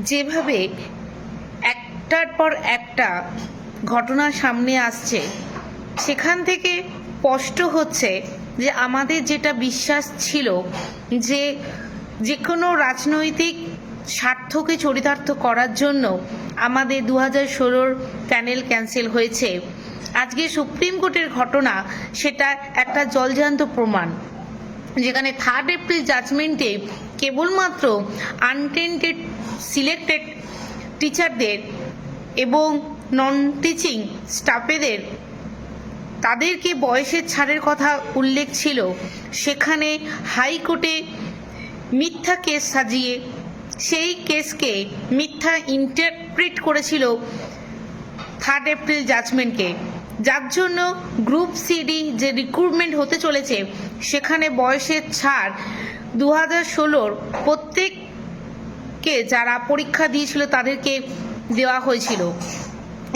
যেভাবে একটার পর একটা ঘটনা সামনে আসছে, সেখান থেকে স্পষ্ট হচ্ছে যে আমাদের যেটা বিশ্বাস ছিল যে যে কোনো রাজনৈতিক স্বার্থকে চরিতার্থ করার জন্য আমাদের দু হাজার ষোলোর প্যানেল ক্যান্সেল হয়েছে। আজকে সুপ্রিম কোর্টের ঘটনা সেটা একটা জলজান্ত প্রমাণ। যেখানে থার্ড এপ্রিল জাজমেন্টে কেবলমাত্র আনটেন্টেড সিলেক্টেড টিচারদের এবং নন টিচিং স্টাফেদের তাদেরকে বয়সের ছাড়ের কথা উল্লেখ ছিল, সেখানে হাইকোর্টে মিথ্যা কেস সাজিয়ে সেই কেসকে মিথ্যা ইন্টারপ্রিট করেছিল থার্ড এপ্রিল জাজমেন্টকে যার জন্য গ্রুপ সিডি যে রিক্রুটমেন্ট হতে চলেছে, সেখানে বয়সের ছাড় দু হাজার ষোলোর প্রত্যেককে যারা পরীক্ষা দিয়েছিল তাদেরকে দেওয়া হয়েছিল।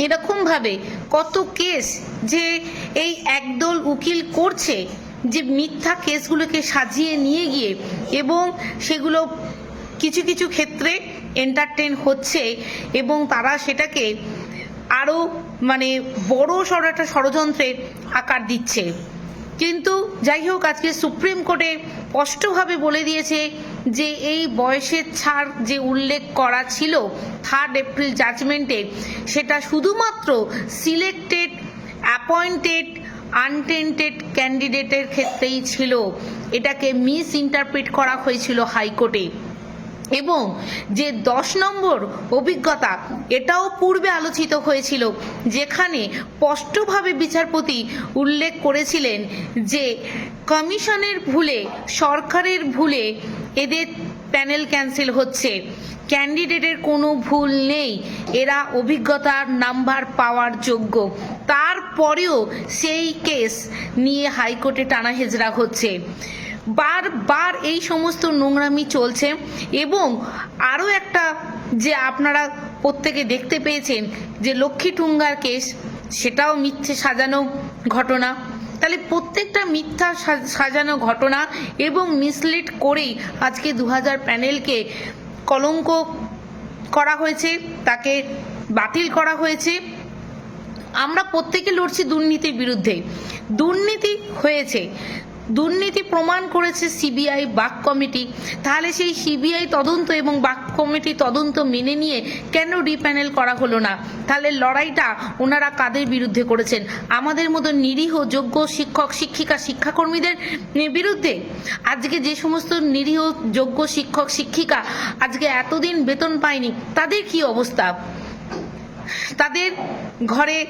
এরকমভাবে কত কেস যে এই একদল উকিল করছে যে মিথ্যা কেসগুলোকে সাজিয়ে নিয়ে গিয়ে এবং সেগুলো কিছু কিছু ক্ষেত্রে এন্টারটেন হচ্ছে এবং তারা সেটাকে আরও মানে বড় সড় একটা ষড়যন্ত্রের আকার দিচ্ছে। কিন্তু যাই হোক, আজকে সুপ্রিম কোর্টে স্পষ্টভাবে বলে দিয়েছে যে এই বয়সের ছাড় যে উল্লেখ করা ছিল থার্ড এপ্রিল জাজমেন্টে সেটা শুধুমাত্র সিলেক্টেড অ্যাপয়েন্টেড আনটেন্টেড ক্যান্ডিডেটের ক্ষেত্রেই ছিল। এটাকে মিস ইন্টারপ্রিট করা হয়েছিল হাইকোর্টে। এবং যে দশ নম্বর অভিজ্ঞতা, এটাও পূর্বে আলোচিত হয়েছিল, যেখানে স্পষ্টভাবে বিচারপতি উল্লেখ করেছিলেন যে কমিশনের ভুলে, সরকারের ভুলে এদের প্যানেল ক্যান্সেল হচ্ছে। ক্যান্ডিডেটের কোনো ভুল নেই, এরা অভিজ্ঞতার নাম্বার পাওয়ার যোগ্য। তারপরেও সেই কেস নিয়ে হাইকোর্টে টানা হেজরা হচ্ছে। বারবার এই সমস্ত নোংরামি চলছে এবং আরও একটা যে আপনারা প্রত্যেকে দেখতে পেয়েছেন যে লক্ষ্মী টুঙ্গার কেস, সেটাও মিথ্যে সাজানো ঘটনা। তাহলে প্রত্যেকটা মিথ্যা সাজানো ঘটনা এবং মিসলিড করেই আজকে দু হাজার প্যানেলকে কলঙ্ক করা হয়েছে, তাকে বাতিল করা হয়েছে। আমরা প্রত্যেকে লড়ছি দুর্নীতির বিরুদ্ধে। দুর্নীতি হয়েছে। দুর্নীতি প্রমাণ করেছে সিবিআই বাক কমিটি। তাহলে সেই সিবিআই তদন্ত এবং বাক কমিটি তদন্ত মেনে নিয়ে কেন রিপ্যানেল করা হলো না? তাহলে লড়াইটা ওনারা কাদের বিরুদ্ধে করেছেন? আমাদের মতো নিরীহ, যোগ্য শিক্ষক, শিক্ষিকা, শিক্ষাকর্মীদের বিরুদ্ধে? আজকে যে সমস্ত নিরীহ, যোগ্য শিক্ষক, শিক্ষিকা আজকে এতদিন বেতন পায়নি, তাদের কি অবস্থা? তাদের ঘরে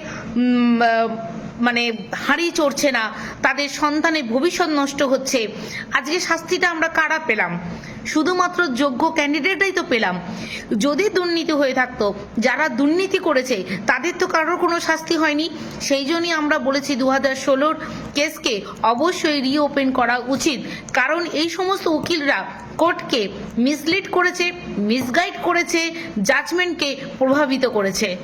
মানে হাঁড়ি চড়ছে না, তাদের সন্তানের ভবিষ্যৎ নষ্ট হচ্ছে। আজকে শাস্তিটা আমরা কারা পেলাম? শুধুমাত্র যোগ্য ক্যান্ডিডেটরাই তো পেলাম। যদি দুর্নীতি হয়ে থাকতো, যারা দুর্নীতি করেছে, তাদের তো কারোর কোনো শাস্তি হয়নি। সেই জন্যই আমরা বলেছি দু হাজার ষোলোর কেসকে অবশ্যই রিওপেন করা উচিত। কারণ এই সমস্ত উকিলরা কোর্টকে মিসলিড করেছে মিসগাইড করেছে জাজমেন্টকে প্রভাবিত করেছে।